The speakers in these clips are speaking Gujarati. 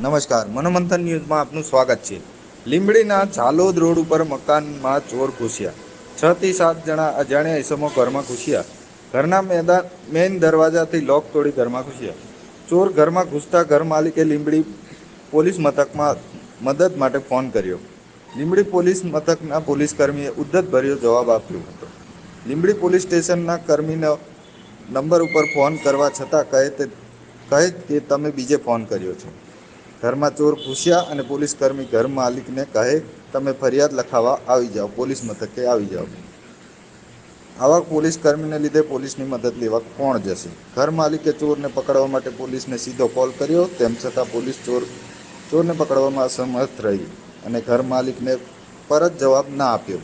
નમસ્કાર, મનોમંથન ન્યૂઝમાં આપનું સ્વાગત છે. લીંબડીના ઝાલોદ રોડ ઉપર મકાનમાં ચોર ઘૂસ્યા. છ થી સાત જણા અજાણ્યા ઇસમો ઘરમાં ઘૂસ્યા. ઘરના મેદાન, મેઇન દરવાજાથી લોક તોડી ઘરમાં ઘૂસ્યા. ચોર ઘરમાં ઘૂસતા ઘર માલિકે લીંબડી પોલીસ મથકમાં મદદ માટે ફોન કર્યો. લીંબડી પોલીસ મથકના પોલીસ કર્મીએ ઉદ્ધતભર્યો જવાબ આપ્યો હતો. લીંબડી પોલીસ સ્ટેશનના કર્મીનો નંબર ઉપર ફોન કરવા છતાં કહે તે, કહે કે તમે બીજે ફોન કર્યો છે. ઘરમાં ચોર ઘૂસ્યા અને પોલીસ કર્મી ઘર માલિકને કહે, તમે ફરિયાદ લખાવવા આવી જાઓ, પોલીસ મથકે આવી જાઓ. આવા પોલીસ કર્મીને લીધે પોલીસની મદદ લેવા કોણ જશે? ઘર માલિકે ચોરને પકડવા માટે પોલીસને સીધો કોલ કર્યો, તેમ છતાં પોલીસ ચોર, ચોરને પકડવામાં અસમર્થ રહી અને ઘર માલિકને પરત જવાબ ના આપ્યો.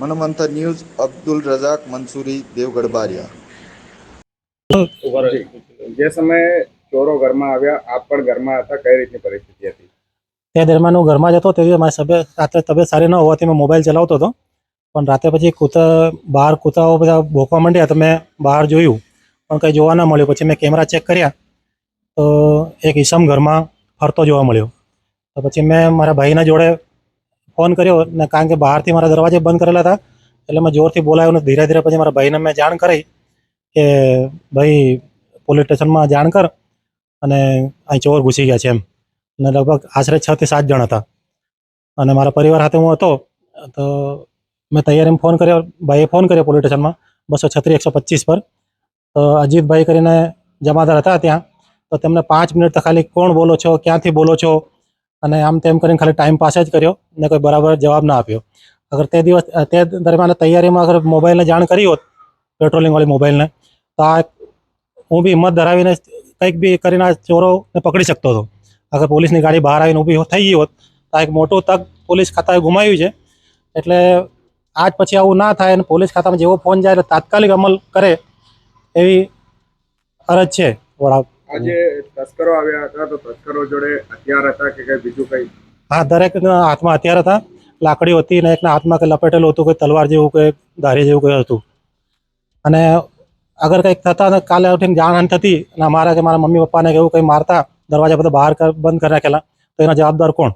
મનોમંથન ન્યૂઝ, અબ્દુલ રઝાક, મંસૂરી, દેવગઢ બારિયા. જે સમયે ચોરો ઘરમાં આવ્યા. આપ પણ ઘરમાં હતા. કઈ રીતની પરિસ્થિતિ હતી? તે દરમિયાન હું ઘરમાં જતો તે મારી સભ્ય રાત્રે તબિયત સારી ન હોવાથી મેં મોબાઈલ ચલાવતો હતો. પણ રાતે પછી કૂતરા, બહાર કૂતરાઓ બધા ભોંકવા માંડ્યા તો મેં બહાર જોયું. પણ કંઈ જોવા ન મળ્યું. પછી મેં કેમેરા ચેક કર્યા તો એક ઈસમ ઘરમાં ફરતો જોવા મળ્યો. તો પછી મેં મારા ભાઈના જોડે ફોન કર્યો ને કારણ કે બહારથી મારા દરવાજે બંધ કરેલા હતા એટલે મેં જોરથી બોલાયો ને ધીરે ધીરે પછી મારા ભાઈને મેં જાણ કરી કે, ભાઈ, પોલીસ સ્ટેશનમાં જાણ કર. અને અહીં ચોર ઘૂસી ગયા છે એમ. અને લગભગ આશરે છ થી સાત જણ હતા. અને મારા પરિવાર સાથે હું હતો, તો મેં તૈયારીમાં ફોન કર્યો. ભાઈએ ફોન કર્યો પોલીસ સ્ટેશનમાં, બસો છત્રીસ એકસો પચીસ પર. તો અજીતભાઈ કરીને જમાદાર હતા ત્યાં. તો તેમને પાંચ મિનિટ તો ખાલી કોણ બોલો છો, ક્યાંથી બોલો છો? અને આમ તેમ કરીને ખાલી ટાઈમ પાસ જ કર્યો ને કોઈ બરાબર જવાબ ના આપ્યો. અગર તે દિવસ તે દરમિયાન તૈયારીમાં અગર મોબાઈલને જાણ કરી હોત, પેટ્રોલિંગવાળી મોબાઈલને, તો આ હું બી હિંમત ધરાવીને કંઈક બી કરીને આ ચોરોને પકડી શકતો હતો. અગર પોલીસની ગાડી બહાર આવીને ઊભી થઈ ગઈ હોત તો આ એક મોટું તક પોલીસ ખાતાએ ગુમાવ્યું છે. એટલે આજ પછી આવું ના થાય અને પોલીસ ખાતામાં જેવો ફોન જાય એટલે તાત્કાલિક અમલ કરે એવી અરજ છે વડા આજે તસ્કરો આવ્યા હતા તો તસ્કરો જોડે હથિયાર હતા કે કંઈ બીજું કંઈ? હા દરેકના હાથમાં હથિયાર હતા. લાકડીઓ હતી ને એકના હાથમાં કંઈ લપેટેલું હતું કે તલવાર જેવું કે ધારી જેવું કંઈ હતું. અને અગર કંઈક થતા ને કાલે ઉઠીને જાણ થતી અને મારા કે મારા મમ્મી પપ્પાને કે એવું કંઈ મારતા, દરવાજા બધા બહાર બંધ કરી રાખેલા, તો એના જવાબદાર કોણ?